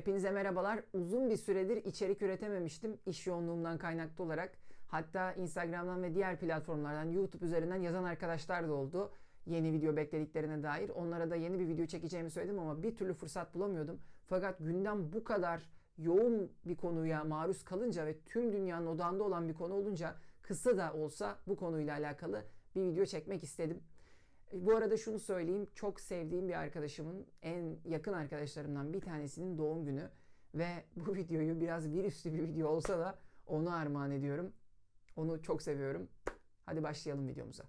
Hepinize merhabalar. Uzun bir süredir içerik üretememiştim iş yoğunluğumdan kaynaklı olarak. Hatta Instagram'dan ve diğer platformlardan YouTube üzerinden yazan arkadaşlar da oldu. Yeni video beklediklerine dair. Onlara da yeni bir video çekeceğimi söyledim ama bir türlü fırsat bulamıyordum. Fakat gündem bu kadar yoğun bir konuya maruz kalınca ve tüm dünyanın odağında olan bir konu olunca kısa da olsa bu konuyla alakalı bir video çekmek istedim. Bu arada şunu söyleyeyim. Çok sevdiğim bir arkadaşımın en yakın arkadaşlarımdan bir tanesinin doğum günü. Ve bu videoyu biraz virüslü bir video olsa da onu armağan ediyorum. Onu çok seviyorum. Hadi başlayalım videomuza.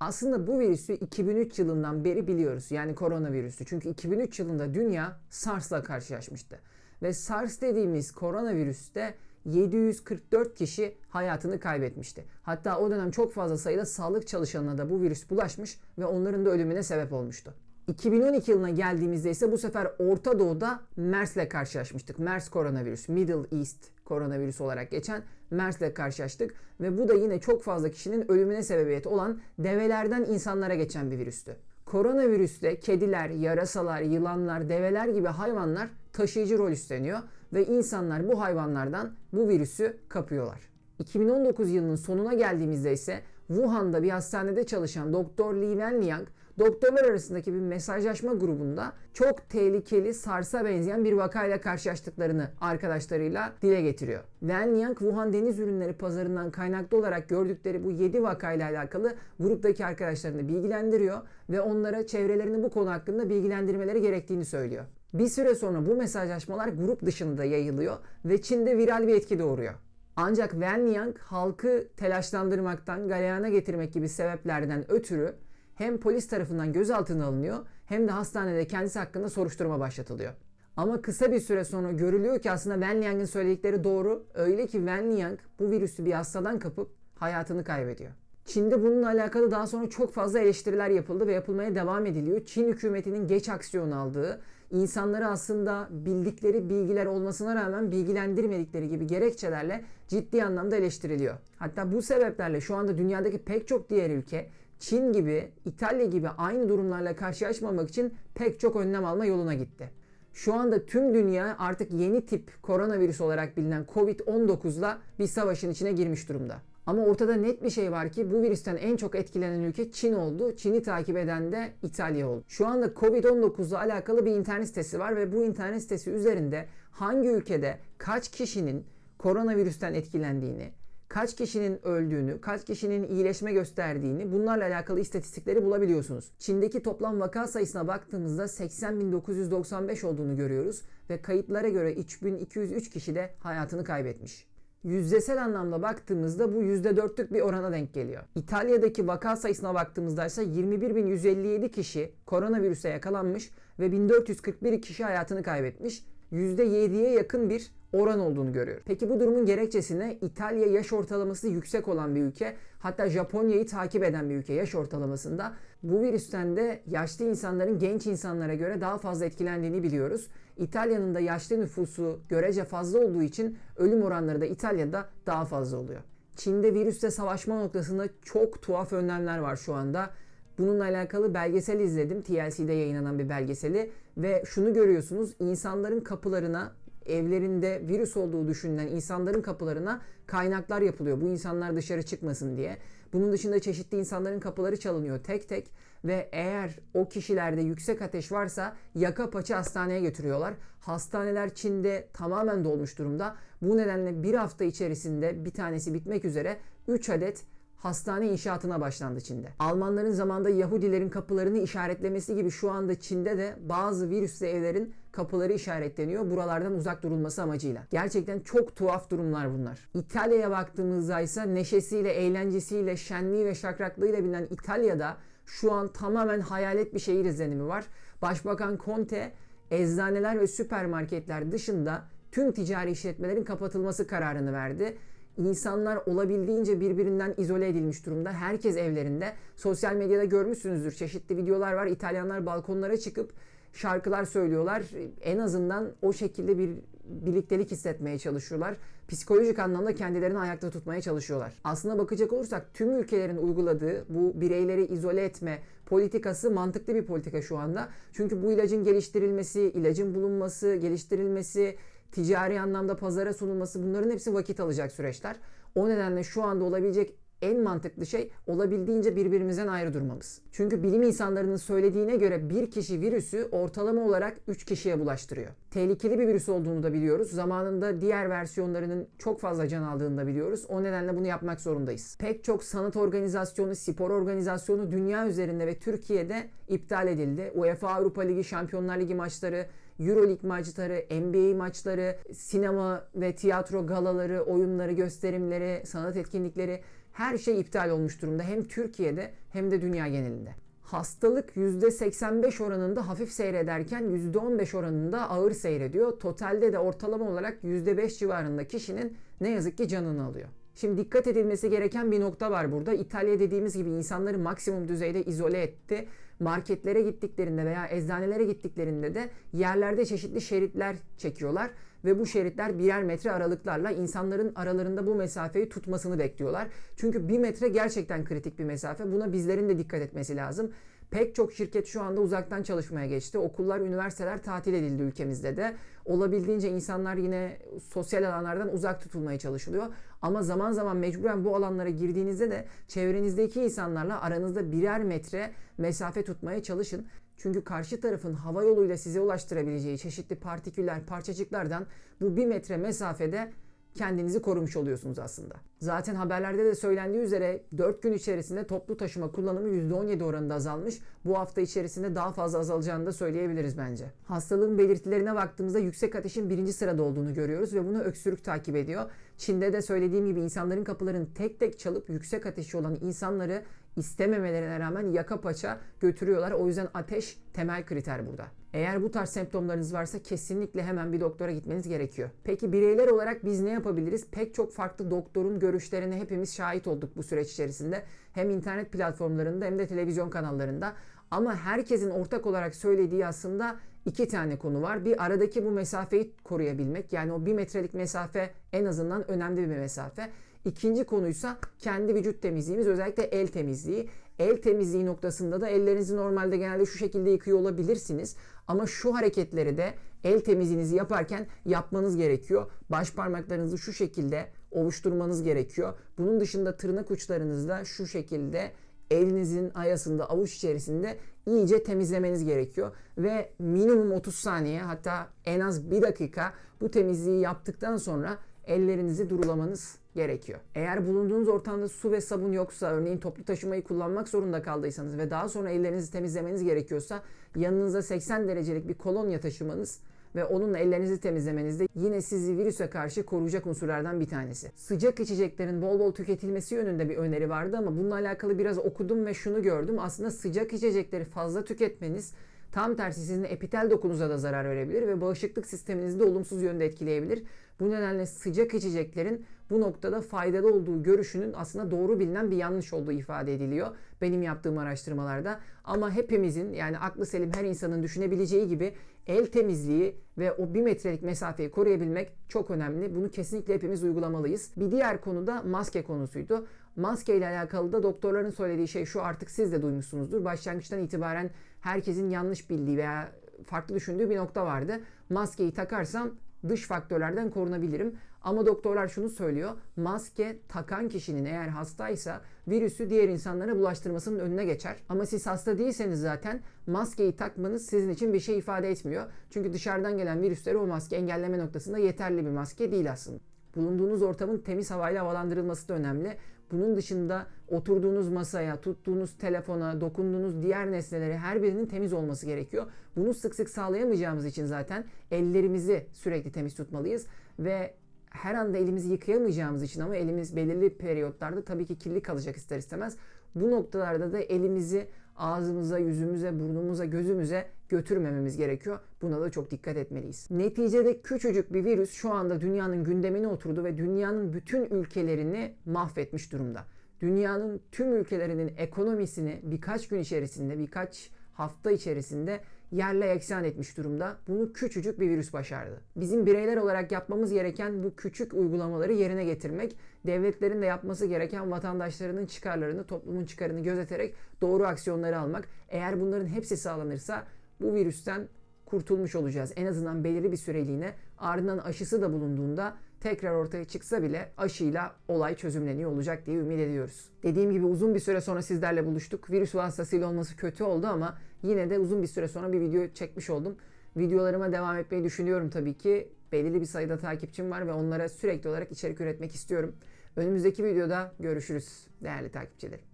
Aslında bu virüsü 2003 yılından beri biliyoruz. Yani koronavirüsü. Çünkü 2003 yılında dünya SARS'la karşılaşmıştı. Ve SARS dediğimiz koronavirüste 744 kişi hayatını kaybetmişti. Hatta o dönem çok fazla sayıda sağlık çalışanına da bu virüs bulaşmış ve onların da ölümüne sebep olmuştu. 2012 yılına geldiğimizde ise bu sefer Orta Doğu'da MERS'le karşılaşmıştık. MERS koronavirüs, Middle East koronavirüs olarak geçen MERS'le karşılaştık ve bu da yine çok fazla kişinin ölümüne sebebiyet olan develerden insanlara geçen bir virüstü. Koronavirüste kediler, yarasalar, yılanlar, develer gibi hayvanlar taşıyıcı rol üstleniyor ve insanlar bu hayvanlardan bu virüsü kapıyorlar. 2019 yılının sonuna geldiğimizde ise Wuhan'da bir hastanede çalışan Doktor Li Wenliang doktorlar arasındaki bir mesajlaşma grubunda çok tehlikeli SARS'a benzeyen bir vakayla karşılaştıklarını arkadaşlarıyla dile getiriyor. Wenliang Wuhan deniz ürünleri pazarından kaynaklı olarak gördükleri bu 7 vakayla alakalı gruptaki arkadaşlarını bilgilendiriyor ve onlara çevrelerini bu konu hakkında bilgilendirmeleri gerektiğini söylüyor. Bir süre sonra bu mesajlaşmalar grup dışında yayılıyor ve Çin'de viral bir etki doğuruyor. Ancak Wen Yang halkı telaşlandırmaktan, galeyana getirmek gibi sebeplerden ötürü hem polis tarafından gözaltına alınıyor hem de hastanede kendisi hakkında soruşturma başlatılıyor. Ama kısa bir süre sonra görülüyor ki aslında Wen Liang'in söyledikleri doğru. Öyle ki Wen Liang bu virüsü bir hastadan kapıp hayatını kaybediyor. Çin'de bununla alakalı daha sonra çok fazla eleştiriler yapıldı ve yapılmaya devam ediliyor. Çin hükümetinin geç aksiyon aldığı, insanları aslında bildikleri bilgiler olmasına rağmen bilgilendirmedikleri gibi gerekçelerle ciddi anlamda eleştiriliyor. Hatta bu sebeplerle şu anda dünyadaki pek çok diğer ülke Çin gibi, İtalya gibi aynı durumlarla karşılaşmamak için pek çok önlem alma yoluna gitti. Şu anda tüm dünya artık yeni tip koronavirüs olarak bilinen Covid-19'la bir savaşın içine girmiş durumda. Ama ortada net bir şey var ki bu virüsten en çok etkilenen ülke Çin oldu. Çin'i takip eden de İtalya oldu. Şu anda Covid-19 ile alakalı bir internet sitesi var ve bu internet sitesi üzerinde hangi ülkede kaç kişinin koronavirüsten etkilendiğini, kaç kişinin öldüğünü, kaç kişinin iyileşme gösterdiğini bunlarla alakalı istatistikleri bulabiliyorsunuz. Çin'deki toplam vaka sayısına baktığımızda 80.995 olduğunu görüyoruz ve kayıtlara göre 3203 kişi de hayatını kaybetmiş. Yüzdesel anlamda baktığımızda bu %4'lük bir orana denk geliyor. İtalya'daki vaka sayısına baktığımızda ise 21.157 kişi koronavirüse yakalanmış ve 1441 kişi hayatını kaybetmiş. %7'ye yakın bir oran olduğunu görüyoruz. Peki bu durumun gerekçesine İtalya yaş ortalaması yüksek olan bir ülke. Hatta Japonya'yı takip eden bir ülke yaş ortalamasında. Bu virüsten de yaşlı insanların genç insanlara göre daha fazla etkilendiğini biliyoruz. İtalya'nın da yaşlı nüfusu görece fazla olduğu için ölüm oranları da İtalya'da daha fazla oluyor. Çin'de virüsle savaşma noktasında çok tuhaf önlemler var şu anda. Bununla alakalı belgesel izledim. TLC'de yayınlanan bir belgeseli ve şunu görüyorsunuz. insanların kapılarına evlerinde virüs olduğu düşünülen insanların kapılarına kaynaklar yapılıyor. Bu insanlar dışarı çıkmasın diye. Bunun dışında çeşitli insanların kapıları çalınıyor tek tek ve eğer o kişilerde yüksek ateş varsa yaka paça hastaneye götürüyorlar. Hastaneler Çin'de tamamen dolmuş durumda. Bu nedenle bir hafta içerisinde bir tanesi bitmek üzere 3 adet hastane inşaatına başlandı Çin'de. Almanların zamanda Yahudilerin kapılarını işaretlemesi gibi şu anda Çin'de de bazı virüslü evlerin kapıları işaretleniyor buralardan uzak durulması amacıyla. Gerçekten çok tuhaf durumlar bunlar. İtalya'ya baktığımızda ise neşesiyle, eğlencesiyle, şenliği ve şakraklığıyla bilinen İtalya'da şu an tamamen hayalet bir şehir izlenimi var. Başbakan Conte eczaneler ve süpermarketler dışında tüm ticari işletmelerin kapatılması kararını verdi İnsanlar olabildiğince birbirinden izole edilmiş durumda. Herkes evlerinde. Sosyal medyada görmüşsünüzdür. Çeşitli videolar var. İtalyanlar balkonlara çıkıp şarkılar söylüyorlar. En azından o şekilde bir birliktelik hissetmeye çalışıyorlar. Psikolojik anlamda kendilerini ayakta tutmaya çalışıyorlar. Aslına bakacak olursak tüm ülkelerin uyguladığı bu bireyleri izole etme politikası mantıklı bir politika şu anda. Çünkü bu ilacın geliştirilmesi, ilacın bulunması, geliştirilmesi, ticari anlamda pazara sunulması bunların hepsi vakit alacak süreçler. O nedenle şu anda olabilecek en mantıklı şey olabildiğince birbirimizden ayrı durmamız. Çünkü bilim insanlarının söylediğine göre bir kişi virüsü ortalama olarak 3 kişiye bulaştırıyor. Tehlikeli bir virüs olduğunu da biliyoruz. Zamanında diğer versiyonlarının çok fazla can aldığını da biliyoruz. O nedenle bunu yapmak zorundayız. Pek çok sanat organizasyonu, spor organizasyonu dünya üzerinde ve Türkiye'de iptal edildi. UEFA Avrupa Ligi, Şampiyonlar Ligi maçları, Euroleague maçları, NBA maçları, sinema ve tiyatro galaları, oyunları, gösterimleri, sanat etkinlikleri her şey iptal olmuş durumda. Hem Türkiye'de hem de dünya genelinde. Hastalık %85 oranında hafif seyrederken %15 oranında ağır seyrediyor. Totalde de ortalama olarak %5 civarında kişinin ne yazık ki canını alıyor. Şimdi dikkat edilmesi gereken bir nokta var burada. İtalya dediğimiz gibi insanları maksimum düzeyde izole etti. Marketlere gittiklerinde veya eczanelere gittiklerinde de yerlerde çeşitli şeritler çekiyorlar ve bu şeritler birer metre aralıklarla insanların aralarında bu mesafeyi tutmasını bekliyorlar. Çünkü bir metre gerçekten kritik bir mesafe. Buna bizlerin de dikkat etmesi lazım. Pek çok şirket şu anda uzaktan çalışmaya geçti. Okullar, üniversiteler tatil edildi ülkemizde de. Olabildiğince insanlar yine sosyal alanlardan uzak tutulmaya çalışılıyor. Ama zaman zaman mecburen bu alanlara girdiğinizde de çevrenizdeki insanlarla aranızda birer metre mesafe tutmaya çalışın. Çünkü karşı tarafın hava yoluyla size ulaştırabileceği çeşitli partiküller, parçacıklardan bu bir metre mesafede kendinizi korumuş oluyorsunuz aslında. Zaten haberlerde de söylendiği üzere 4 gün içerisinde toplu taşıma kullanımı %17 oranında azalmış. Bu hafta içerisinde daha fazla azalacağını da söyleyebiliriz bence. Hastalığın belirtilerine baktığımızda yüksek ateşin birinci sırada olduğunu görüyoruz ve bunu öksürük takip ediyor. Çin'de de söylediğim gibi insanların kapılarını tek tek çalıp yüksek ateşi olan insanları istememelerine rağmen yaka paça götürüyorlar. O yüzden ateş temel kriter burada. Eğer bu tarz semptomlarınız varsa kesinlikle hemen bir doktora gitmeniz gerekiyor. Peki bireyler olarak biz ne yapabiliriz? Pek çok farklı doktorun görüşlerine hepimiz şahit olduk bu süreç içerisinde. Hem internet platformlarında hem de televizyon kanallarında. Ama herkesin ortak olarak söylediği aslında iki tane konu var. Bir aradaki bu mesafeyi koruyabilmek. Yani o bir metrelik mesafe en azından önemli bir mesafe. İkinci konuysa kendi vücut temizliğimiz özellikle el temizliği. El temizliği noktasında da ellerinizi normalde genelde şu şekilde yıkıyor olabilirsiniz. Ama şu hareketleri de el temizliğinizi yaparken yapmanız gerekiyor. Baş parmaklarınızı şu şekilde ovuşturmanız gerekiyor. Bunun dışında tırnak uçlarınızda şu şekilde elinizin ayasında avuç içerisinde iyice temizlemeniz gerekiyor. Ve minimum 30 saniye hatta en az 1 dakika bu temizliği yaptıktan sonra ellerinizi durulamanız gerekiyor. Eğer bulunduğunuz ortamda su ve sabun yoksa, örneğin toplu taşımayı kullanmak zorunda kaldıysanız ve daha sonra ellerinizi temizlemeniz gerekiyorsa yanınıza 80 derecelik bir kolonya taşımanız ve onunla ellerinizi temizlemeniz de yine sizi virüse karşı koruyacak unsurlardan bir tanesi. Sıcak içeceklerin bol bol tüketilmesi yönünde bir öneri vardı ama bununla alakalı biraz okudum ve şunu gördüm. Aslında sıcak içecekleri fazla tüketmeniz Tam tersi sizin epitel dokunuza da zarar verebilir ve bağışıklık sisteminizi de olumsuz yönde etkileyebilir. Bu nedenle sıcak içeceklerin bu noktada faydalı olduğu görüşünün aslında doğru bilinen bir yanlış olduğu ifade ediliyor. Benim yaptığım araştırmalarda. Ama hepimizin yani aklı selim her insanın düşünebileceği gibi el temizliği ve o bir metrelik mesafeyi koruyabilmek çok önemli. Bunu kesinlikle hepimiz uygulamalıyız. Bir diğer konu da maske konusuydu. Maske ile alakalı da doktorların söylediği şey şu artık siz de duymuşsunuzdur. Başlangıçtan itibaren herkesin yanlış bildiği veya farklı düşündüğü bir nokta vardı. Maskeyi takarsam dış faktörlerden korunabilirim. Ama doktorlar şunu söylüyor. Maske takan kişinin eğer hastaysa virüsü diğer insanlara bulaştırmasının önüne geçer. Ama siz hasta değilseniz zaten maskeyi takmanız sizin için bir şey ifade etmiyor. Çünkü dışarıdan gelen virüsleri o maske engelleme noktasında yeterli bir maske değil aslında. Bulunduğunuz ortamın temiz havayla havalandırılması da önemli. Bunun dışında oturduğunuz masaya, tuttuğunuz telefona, dokunduğunuz diğer nesneleri her birinin temiz olması gerekiyor. Bunu sık sık sağlayamayacağımız için zaten ellerimizi sürekli temiz tutmalıyız ve her anda elimizi yıkayamayacağımız için ama elimiz belirli periyotlarda tabii ki kirli kalacak ister istemez. Bu noktalarda da elimizi ağzımıza, yüzümüze, burnumuza, gözümüze götürmememiz gerekiyor. Buna da çok dikkat etmeliyiz. Neticede küçücük bir virüs şu anda dünyanın gündemine oturdu ve dünyanın bütün ülkelerini mahvetmiş durumda. Dünyanın tüm ülkelerinin ekonomisini birkaç gün içerisinde, birkaç hafta içerisinde yerle eksan etmiş durumda. Bunu küçücük bir virüs başardı. Bizim bireyler olarak yapmamız gereken bu küçük uygulamaları yerine getirmek, devletlerin de yapması gereken vatandaşlarının çıkarlarını, toplumun çıkarını gözeterek doğru aksiyonları almak. Eğer bunların hepsi sağlanırsa bu virüsten kurtulmuş olacağız. En azından belirli bir süreliğine ardından aşısı da bulunduğunda tekrar ortaya çıksa bile aşıyla olay çözümleniyor olacak diye ümit ediyoruz. Dediğim gibi uzun bir süre sonra sizlerle buluştuk. Virüs vasıtasıyla olması kötü oldu ama yine de uzun bir süre sonra bir video çekmiş oldum. Videolarıma devam etmeyi düşünüyorum tabii ki. Belirli bir sayıda takipçim var ve onlara sürekli olarak içerik üretmek istiyorum. Önümüzdeki videoda görüşürüz değerli takipçilerim.